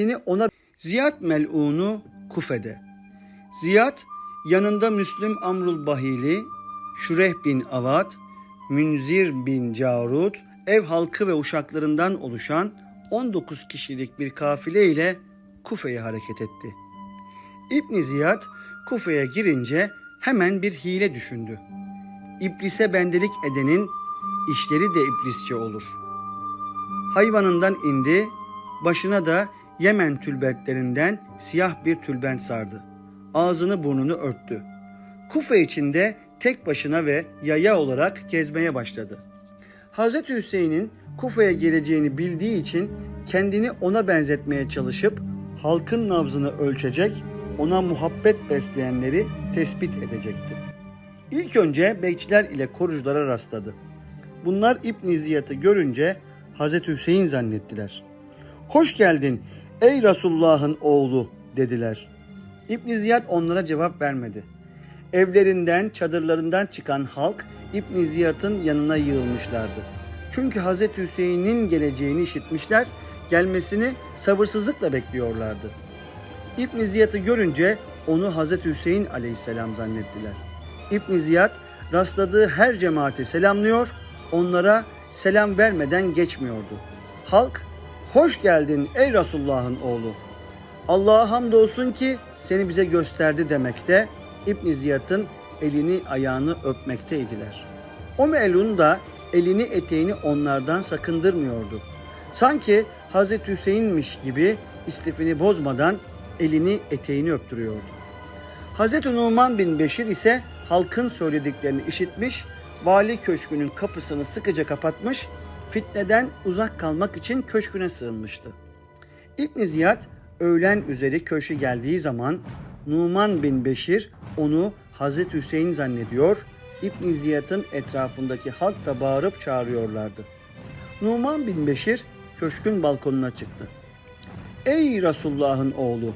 Yine ona Ziyad mel'unu Kufe'de. Ziyad yanında Müslüm Amrul Bahili, Şureh bin Avad, Münzir bin Carut, ev halkı ve uşaklarından oluşan 19 kişilik bir kafile ile Kufe'ye hareket etti. İbn Ziyad Kufe'ye girince hemen bir hile düşündü. İblise bendelik edenin işleri de iblisçe olur. Hayvanından indi, başına da Yemen tülbentlerinden siyah bir tülbent sardı. Ağzını burnunu örttü. Kufe içinde tek başına ve yaya olarak gezmeye başladı. Hazreti Hüseyin'in Kufa'ya geleceğini bildiği için kendini ona benzetmeye çalışıp halkın nabzını ölçecek, ona muhabbet besleyenleri tespit edecekti. İlk önce bekçiler ile koruculara rastladı. Bunlar İbn Ziyad'ı görünce Hazreti Hüseyin zannettiler. Hoş geldin ey Resulullah'ın oğlu dediler. İbn Ziyad onlara cevap vermedi. Evlerinden, çadırlarından çıkan halk İbn Ziyad'ın yanına yığılmışlardı. Çünkü Hazreti Hüseyin'in geleceğini işitmişler, gelmesini sabırsızlıkla bekliyorlardı. İbn Ziyad'ı görünce onu Hazreti Hüseyin aleyhisselam zannettiler. İbn Ziyad rastladığı her cemaati selamlıyor, onlara selam vermeden geçmiyordu. Halk, hoş geldin ey Resulullah'ın oğlu. Allah'a hamdolsun ki seni bize gösterdi demekte, İbn Ziyad'ın elini ayağını öpmekteydiler. O melun da elini eteğini onlardan sakındırmıyordu. Sanki Hazreti Hüseyin'miş gibi istifini bozmadan elini eteğini öptürüyordu. Hazreti Numan bin Beşir ise halkın söylediklerini işitmiş, vali köşkünün kapısını sıkıca kapatmış, fitneden uzak kalmak için köşküne sığınmıştı. İbn Ziyad öğlen üzeri köşe geldiği zaman Numan bin Beşir onu Hazreti Hüseyin zannediyor, İbn Ziyad'ın etrafındaki halk da bağırıp çağırıyorlardı. Numan bin Beşir köşkün balkonuna çıktı. Ey Resulullah'ın oğlu!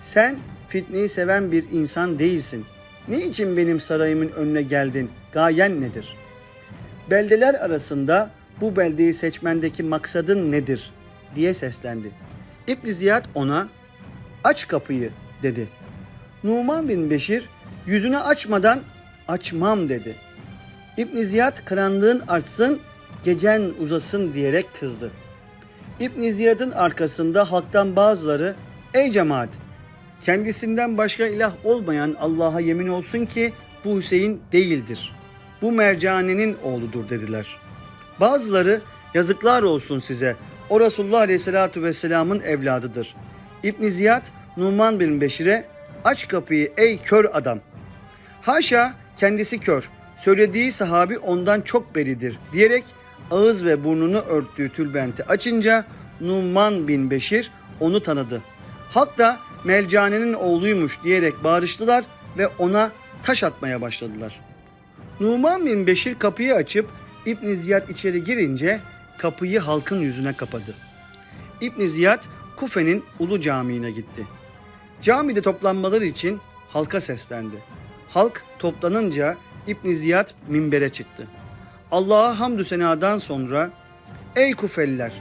Sen fitneyi seven bir insan değilsin. Ne için benim sarayımın önüne geldin? Gayen nedir? Beldeler arasında bu beldeyi seçmendeki maksadın nedir? diye seslendi. İbn Ziyad ona aç kapıyı dedi. Numan bin Beşir yüzünü açmadan açmam dedi. İbn Ziyad karanlığın artsın, gecen uzasın diyerek kızdı. İbn Ziyad'ın arkasında halktan bazıları ey cemaat kendisinden başka ilah olmayan Allah'a yemin olsun ki bu Hüseyin değildir. Bu mercanenin oğludur dediler. Bazıları yazıklar olsun size. O Resulullah Aleyhisselatü Vesselam'ın evladıdır. İbn Ziyad Numan bin Beşir'e aç kapıyı ey kör adam. Haşa kendisi kör. Söylediği sahabi ondan çok beridir diyerek ağız ve burnunu örttüğü tülbenti açınca Numan bin Beşir onu tanıdı. Halk da Melcane'nin oğluymuş diyerek bağırıştılar ve ona taş atmaya başladılar. Numan bin Beşir kapıyı açıp İbn Ziyad içeri girince kapıyı halkın yüzüne kapadı. İbn Ziyad Kufe'nin Ulu Camii'ne gitti. Camide toplanmaları için halka seslendi. Halk toplanınca İbn Ziyad minbere çıktı. Allah'a hamdü senadan sonra Ey Kufeliler!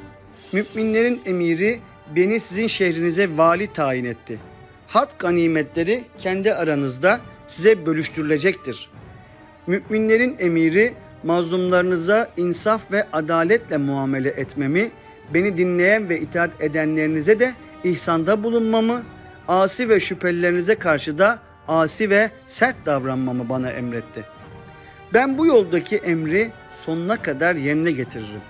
Müminlerin emiri beni sizin şehrinize vali tayin etti. Harp ganimetleri kendi aranızda size bölüştürülecektir. Müminlerin emiri mazlumlarınıza insaf ve adaletle muamele etmemi, beni dinleyen ve itaat edenlerinize de ihsanda bulunmamı, asi ve şüphelilerinize karşı da asi ve sert davranmamı bana emretti. Ben bu yoldaki emri sonuna kadar yerine getiririm.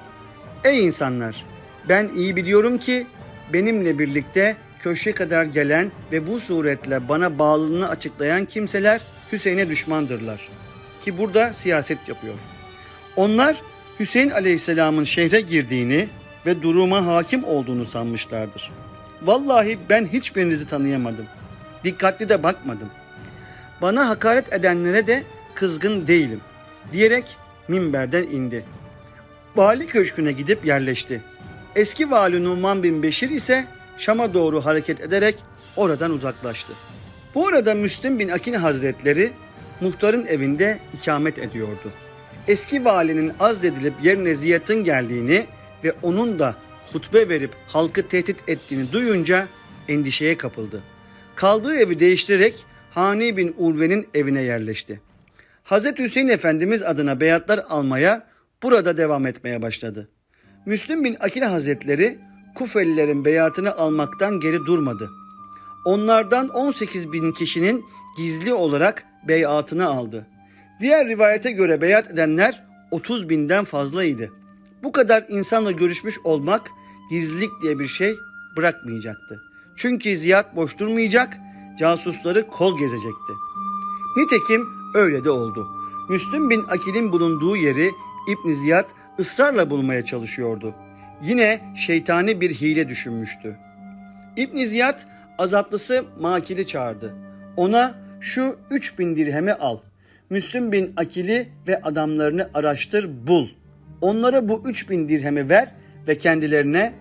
Ey insanlar! Ben iyi biliyorum ki benimle birlikte köşe kadar gelen ve bu suretle bana bağlılığını açıklayan kimseler Hüseyin'e düşmandırlar. Ki burada siyaset yapıyor. Onlar Hüseyin Aleyhisselam'ın şehre girdiğini ve duruma hakim olduğunu sanmışlardır. Vallahi ben hiçbirinizi tanıyamadım. Dikkatli de bakmadım. Bana hakaret edenlere de kızgın değilim diyerek minberden indi. Vali köşküne gidip yerleşti. Eski vali Numan bin Beşir ise Şam'a doğru hareket ederek oradan uzaklaştı. Bu arada Müslim bin Akin Hazretleri muhtarın evinde ikamet ediyordu. Eski valinin azledilip yerine Ziyad'ın geldiğini ve onun da hutbe verip halkı tehdit ettiğini duyunca endişeye kapıldı. Kaldığı evi değiştirerek Hani bin Urve'nin evine yerleşti. Hazreti Hüseyin Efendimiz adına beyatlar almaya burada devam etmeye başladı. Müslüm bin Akil Hazretleri Kufelilerin beyatını almaktan geri durmadı. Onlardan 18 bin kişinin gizli olarak beyatını aldı. Diğer rivayete göre beyat edenler 30 binden fazlaydı. Bu kadar insanla görüşmüş olmak gizlilik diye bir şey bırakmayacaktı. Çünkü Ziyad boş durmayacak, casusları kol gezecekti. Nitekim öyle de oldu. Müslüm bin Akil'in bulunduğu yeri İbn Ziyad ısrarla bulmaya çalışıyordu. Yine şeytani bir hile düşünmüştü. İbn Ziyad azatlısı Makil'i çağırdı. Ona şu 3000 dirhemi al. Müslüm bin Akil'i ve adamlarını araştır bul. Onlara bu 3000 dirhemi ver ve kendilerine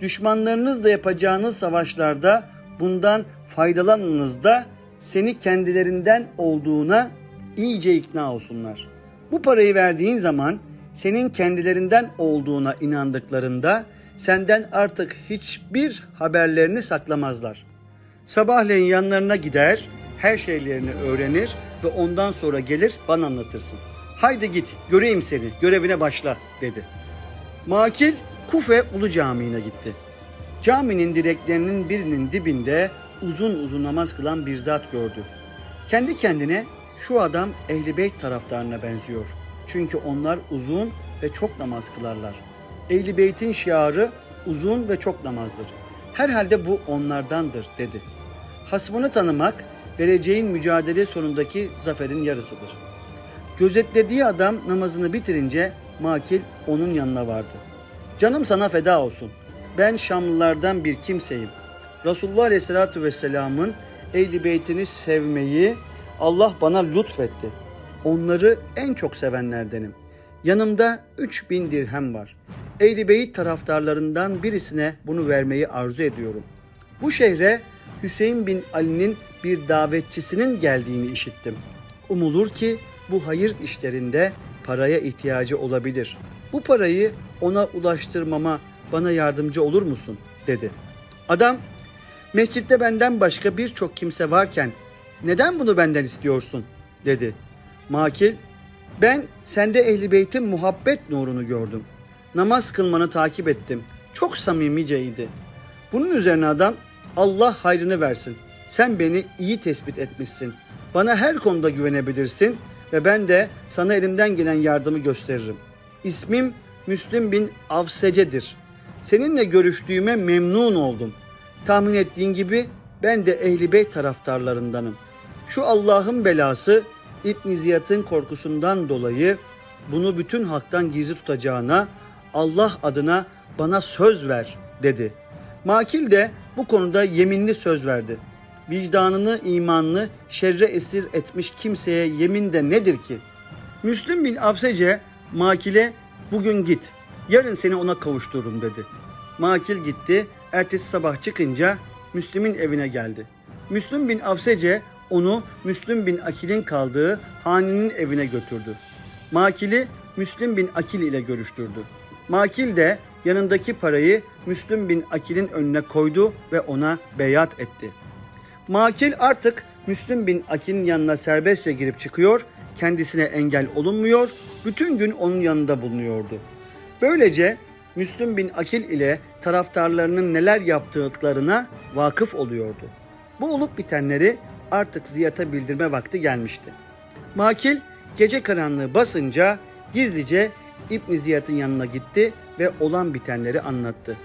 düşmanlarınızla yapacağınız savaşlarda bundan faydalanınız da seni kendilerinden olduğuna iyice ikna olsunlar. Bu parayı verdiğin zaman senin kendilerinden olduğuna inandıklarında senden artık hiçbir haberlerini saklamazlar. Sabahleyin yanlarına gider, her şeylerini öğrenir ve ondan sonra gelir bana anlatırsın. Haydi git, göreyim seni, görevine başla dedi. Makil Kufe Ulu Camii'ne gitti. Caminin direklerinin birinin dibinde uzun uzun namaz kılan bir zat gördü. Kendi kendine şu adam Ehli Beyt taraftarına benziyor. Çünkü onlar uzun ve çok namaz kılarlar. Ehli Beyt'in şiarı uzun ve çok namazdır. Herhalde bu onlardandır dedi. Hasmını tanımak vereceğin mücadele sonundaki zaferin yarısıdır. Gözetlediği adam namazını bitirince Makil onun yanına vardı. Canım sana feda olsun. Ben Şamlılardan bir kimseyim. Resulullah Aleyhisselatü Vesselam'ın Ehli Beytini sevmeyi Allah bana lütfetti. Onları en çok sevenlerdenim. Yanımda 3000 dirhem var. Ehli Beyt taraftarlarından birisine bunu vermeyi arzu ediyorum. Bu şehre Hüseyin bin Ali'nin bir davetçisinin geldiğini işittim. Umulur ki bu hayır işlerinde paraya ihtiyacı olabilir. Bu parayı ona ulaştırmama bana yardımcı olur musun?" dedi. Adam, "Mescitte benden başka birçok kimse varken neden bunu benden istiyorsun?" dedi. Makil, "Ben sende Ehli muhabbet nurunu gördüm. Namaz kılmanı takip ettim. Çok samimiceydi." Bunun üzerine adam, "Allah hayrını versin. Sen beni iyi tespit etmişsin. Bana her konuda güvenebilirsin ve ben de sana elimden gelen yardımı gösteririm. İsmim Müslüm bin Avsece'dir. Seninle görüştüğüme memnun oldum. Tahmin ettiğin gibi ben de Ehli Beyt taraftarlarındanım. Şu Allah'ın belası İbn Ziyad'ın korkusundan dolayı bunu bütün halktan gizli tutacağına Allah adına bana söz ver dedi. Makil de bu konuda yeminli söz verdi. Vicdanını, imanını şerre esir etmiş kimseye yemin de nedir ki? Müslüm bin Avsece Makil'e bugün git, yarın seni ona kavuştururum dedi. Makil gitti, ertesi sabah çıkınca Müslüm'ün evine geldi. Müslüm bin Avsece onu Müslüm bin Akil'in kaldığı haninin evine götürdü. Makil'i Müslüm bin Akil ile görüştürdü. Makil de yanındaki parayı Müslüm bin Akil'in önüne koydu ve ona beyat etti. Makil artık Müslüm bin Akil'in yanına serbestçe girip çıkıyor, kendisine engel olunmuyor, bütün gün onun yanında bulunuyordu. Böylece Müslüm bin Akil ile taraftarlarının neler yaptıklarına vakıf oluyordu. Bu olup bitenleri artık Ziyad'a bildirme vakti gelmişti. Makil gece karanlığı basınca gizlice İbn Ziyad'ın yanına gitti ve olan bitenleri anlattı.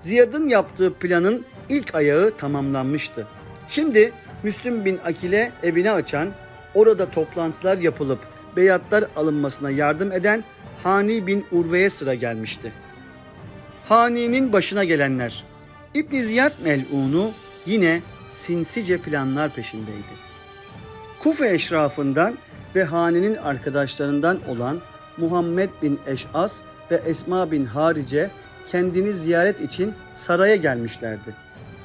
Ziyad'ın yaptığı planın ilk ayağı tamamlanmıştı. Şimdi Müslüm bin Akil'e evini açan, orada toplantılar yapılıp beyatlar alınmasına yardım eden Hani bin Urve'ye sıra gelmişti. Hani'nin başına gelenler. İbn Ziyad mel'unu yine sinsice planlar peşindeydi. Kufe eşrafından ve hanenin arkadaşlarından olan Muhammed bin Eş'as ve Esma bin Harice kendini ziyaret için saraya gelmişlerdi.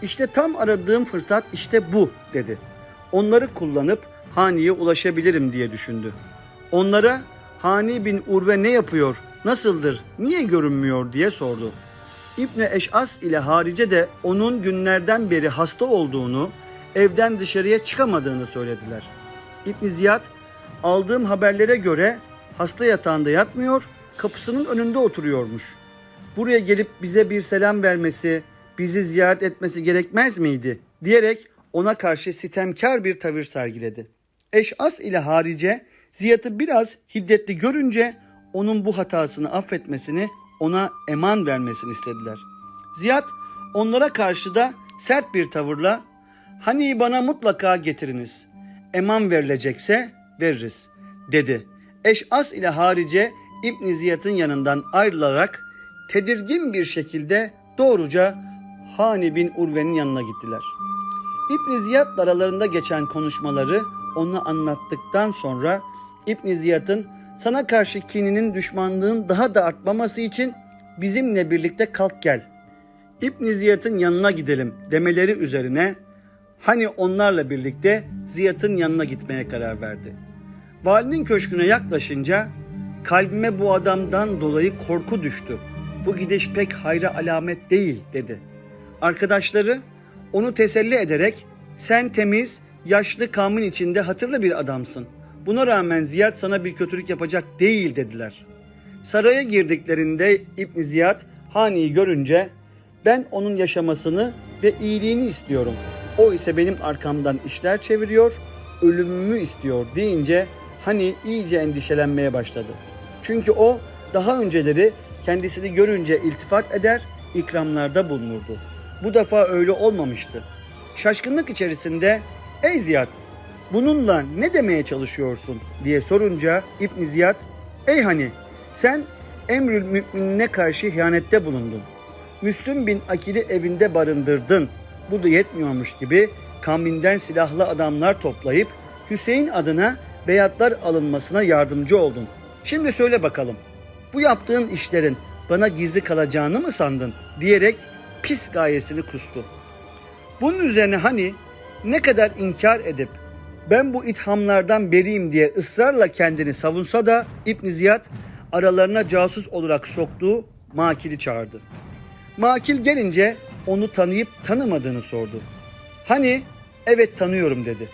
İşte tam aradığım fırsat işte bu dedi. Onları kullanıp Hani'ye ulaşabilirim diye düşündü. Onlara Hani bin Urve ne yapıyor, nasıldır, niye görünmüyor diye sordu. İbni Eş'as ile harice de onun günlerden beri hasta olduğunu, evden dışarıya çıkamadığını söylediler. İbn Ziyad, aldığım haberlere göre hasta yatağında yatmıyor, kapısının önünde oturuyormuş. Buraya gelip bize bir selam vermesi, bizi ziyaret etmesi gerekmez miydi? diyerek ona karşı sitemkar bir tavır sergiledi. Eş'as ile harice Ziyad'ı biraz hiddetli görünce onun bu hatasını affetmesini, ona eman vermesini istediler. Ziyad onlara karşı da sert bir tavırla hani bana mutlaka getiriniz. Eman verilecekse veririz dedi. Eş'as ile harice İbn Ziyad'ın yanından ayrılarak tedirgin bir şekilde doğruca Hani bin Urve'nin yanına gittiler. İbn Ziyad'la aralarında geçen konuşmaları ona anlattıktan sonra İbn Ziyad'ın sana karşı kininin düşmanlığın daha da artmaması için bizimle birlikte kalk gel. İbn Ziyad'ın yanına gidelim demeleri üzerine hani onlarla birlikte Ziyad'ın yanına gitmeye karar verdi. Valinin köşküne yaklaşınca kalbime bu adamdan dolayı korku düştü. Bu gidiş pek hayra alamet değil dedi. Arkadaşları onu teselli ederek sen temiz, yaşlı kavmin içinde hatırlı bir adamsın. Buna rağmen Ziyad sana bir kötülük yapacak değil dediler. Saraya girdiklerinde İbn Ziyad Hani'yi görünce ben onun yaşamasını ve iyiliğini istiyorum. O ise benim arkamdan işler çeviriyor, ölümümü istiyor deyince Hani iyice endişelenmeye başladı. Çünkü o daha önceleri kendisini görünce iltifat eder, ikramlarda bulunurdu. Bu defa öyle olmamıştı. Şaşkınlık içerisinde ''Ey Ziyad, bununla ne demeye çalışıyorsun?'' diye sorunca İbn Ziyad ''Ey hani sen emrül müminine karşı ihanette bulundun. Müslüm bin Akil'i evinde barındırdın. Bu da yetmiyormuş gibi kavminden silahlı adamlar toplayıp Hüseyin adına beyatlar alınmasına yardımcı oldun. Şimdi söyle bakalım bu yaptığın işlerin bana gizli kalacağını mı sandın diyerek pis gayesini kustu. Bunun üzerine hani ne kadar inkar edip ben bu ithamlardan beriyim diye ısrarla kendini savunsa da İbn Ziyad aralarına casus olarak soktuğu Makil'i çağırdı. Makil gelince onu tanıyıp tanımadığını sordu. Hani evet tanıyorum dedi.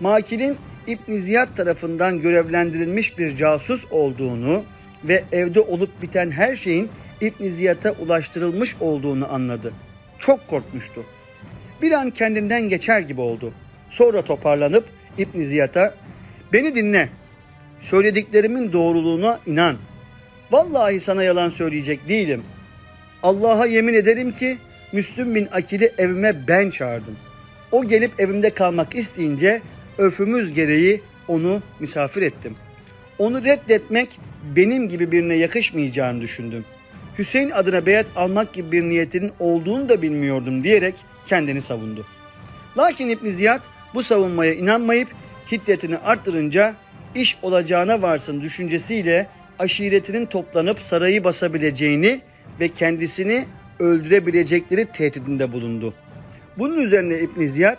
Makil'in İbn Ziyad tarafından görevlendirilmiş bir casus olduğunu ve evde olup biten her şeyin İbn Ziyad'a ulaştırılmış olduğunu anladı. Çok korkmuştu. Bir an kendinden geçer gibi oldu. Sonra toparlanıp İbn Ziyad'a beni dinle. Söylediklerimin doğruluğuna inan. Vallahi sana yalan söyleyecek değilim. Allah'a yemin ederim ki Müslüm bin Akil'i evime ben çağırdım. O gelip evimde kalmak isteyince örfümüz gereği onu misafir ettim. Onu reddetmek benim gibi birine yakışmayacağını düşündüm. Hüseyin adına beyat almak gibi bir niyetinin olduğunu da bilmiyordum diyerek kendini savundu. Lakin İbn Ziyad bu savunmaya inanmayıp hiddetini arttırınca iş olacağına varsın düşüncesiyle aşiretinin toplanıp sarayı basabileceğini ve kendisini öldürebilecekleri tehdidinde bulundu. Bunun üzerine İbn Ziyad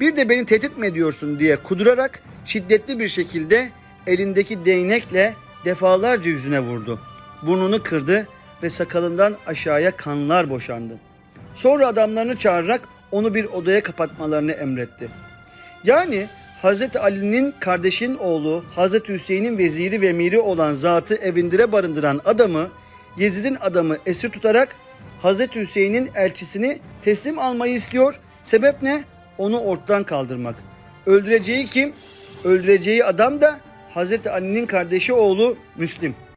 bir de beni tehdit mi ediyorsun diye kudurarak şiddetli bir şekilde elindeki değnekle defalarca yüzüne vurdu. Burnunu kırdı ve sakalından aşağıya kanlar boşandı. Sonra adamlarını çağırarak onu bir odaya kapatmalarını emretti. Yani Hz. Ali'nin kardeşinin oğlu Hz. Hüseyin'in veziri ve emiri olan zatı evindire barındıran adamı Yezid'in adamı esir tutarak Hz. Hüseyin'in elçisini teslim almayı istiyor. Sebep ne? Onu ortadan kaldırmak. Öldüreceği kim? Öldüreceği adam da Hz. Ali'nin kardeşi oğlu Müslim.